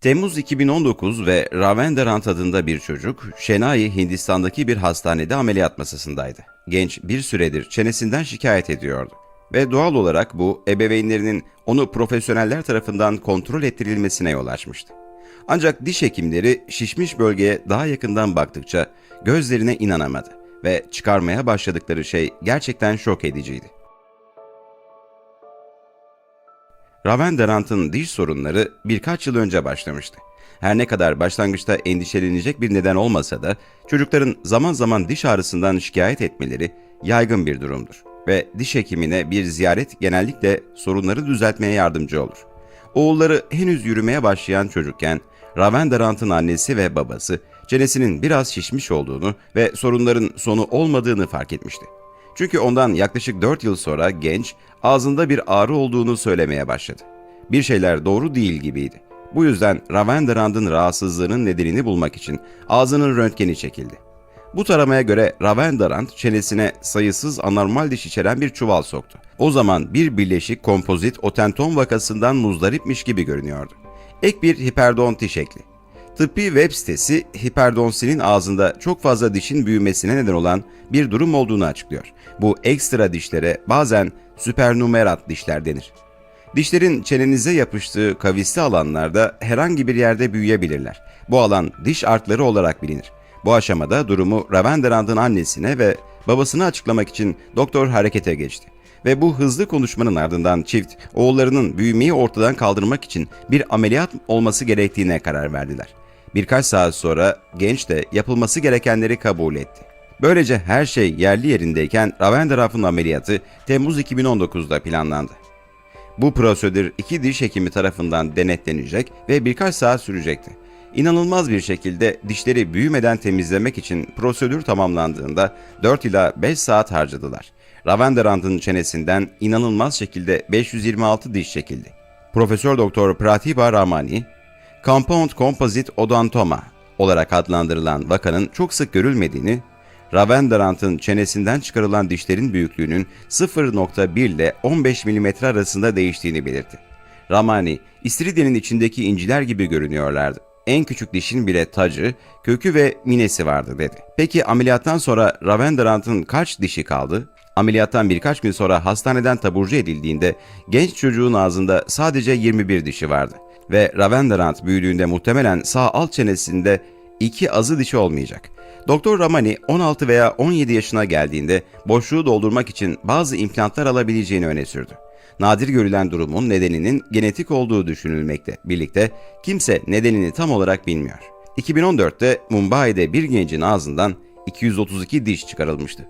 Temmuz 2019 ve Ravenderant adında bir çocuk, Şenai Hindistan'daki bir hastanede ameliyat masasındaydı. Genç bir süredir çenesinden şikayet ediyordu. Ve doğal olarak bu ebeveynlerinin onu profesyoneller tarafından kontrol ettirilmesine yol açmıştı. Ancak diş hekimleri şişmiş bölgeye daha yakından baktıkça gözlerine inanamadı ve çıkarmaya başladıkları şey gerçekten şok ediciydi. Ravenderant'ın diş sorunları birkaç yıl önce başlamıştı. Her ne kadar başlangıçta endişelenecek bir neden olmasa da çocukların zaman zaman diş ağrısından şikayet etmeleri yaygın bir durumdur ve diş hekimine bir ziyaret genellikle sorunları düzeltmeye yardımcı olur. Oğulları henüz yürümeye başlayan çocukken Ravenderant'ın annesi ve babası çenesinin biraz şişmiş olduğunu ve sorunların sonu olmadığını fark etmişti. Çünkü ondan yaklaşık 4 yıl sonra genç ağzında bir ağrı olduğunu söylemeye başladı. Bir şeyler doğru değil gibiydi. Bu yüzden Ravenderand'ın rahatsızlığının nedenini bulmak için ağzının röntgeni çekildi. Bu taramaya göre Ravenderand çenesine sayısız anormal diş içeren bir çuval soktu. O zaman bir birleşik kompozit otenton vakasından muzdaripmiş gibi görünüyordu. Ek bir hiperdonti şekli. Tıbbi web sitesi hiperdonsinin ağzında çok fazla dişin büyümesine neden olan bir durum olduğunu açıklıyor. Bu ekstra dişlere bazen süpernumerat dişler denir. Dişlerin çenenize yapıştığı kavisli alanlarda herhangi bir yerde büyüyebilirler. Bu alan diş artları olarak bilinir. Bu aşamada durumu Ravenderand'ın annesine ve babasına açıklamak için doktor harekete geçti. Ve bu hızlı konuşmanın ardından çift oğullarının büyümeyi ortadan kaldırmak için bir ameliyat olması gerektiğine karar verdiler. Birkaç saat sonra genç de yapılması gerekenleri kabul etti. Böylece her şey yerli yerindeyken Ravenderand'ın ameliyatı Temmuz 2019'da planlandı. Bu prosedür iki diş hekimi tarafından denetlenecek ve birkaç saat sürecekti. İnanılmaz bir şekilde dişleri büyümeden temizlemek için prosedür tamamlandığında 4 ila 5 saat harcadılar. Ravenderand'ın çenesinden inanılmaz şekilde 526 diş çekildi. Profesör Doktor Pratibha Ramani, Compound Composite Odontoma olarak adlandırılan vakanın çok sık görülmediğini, Ravenderand'ın çenesinden çıkarılan dişlerin büyüklüğünün 0.1 ile 15 mm arasında değiştiğini belirtti. Ramani, istiridyenin içindeki inciler gibi görünüyorlardı. En küçük dişin bile tacı, kökü ve minesi vardı dedi. Peki ameliyattan sonra Ravenderand'ın kaç dişi kaldı? Ameliyattan birkaç gün sonra hastaneden taburcu edildiğinde genç çocuğun ağzında sadece 21 dişi vardı. Ve Ravenderand büyüdüğünde muhtemelen sağ alt çenesinde iki azı dişi olmayacak. Doktor Ramani 16 veya 17 yaşına geldiğinde boşluğu doldurmak için bazı implantlar alabileceğini öne sürdü. Nadir görülen durumun nedeninin genetik olduğu düşünülmekte. Birlikte kimse nedenini tam olarak bilmiyor. 2014'te Mumbai'de bir gencin ağzından 232 diş çıkarılmıştı.